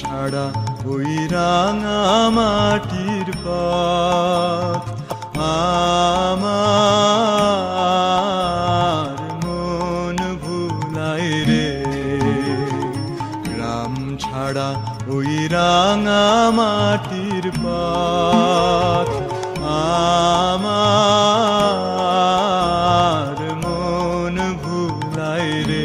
ছাড়া ওই রাঙা মাটির পথ আমার মন ভুলাই রে। গ্রাম ছাড়া ওই রাঙা মাটির পথ আমার মন ভুলাই রে।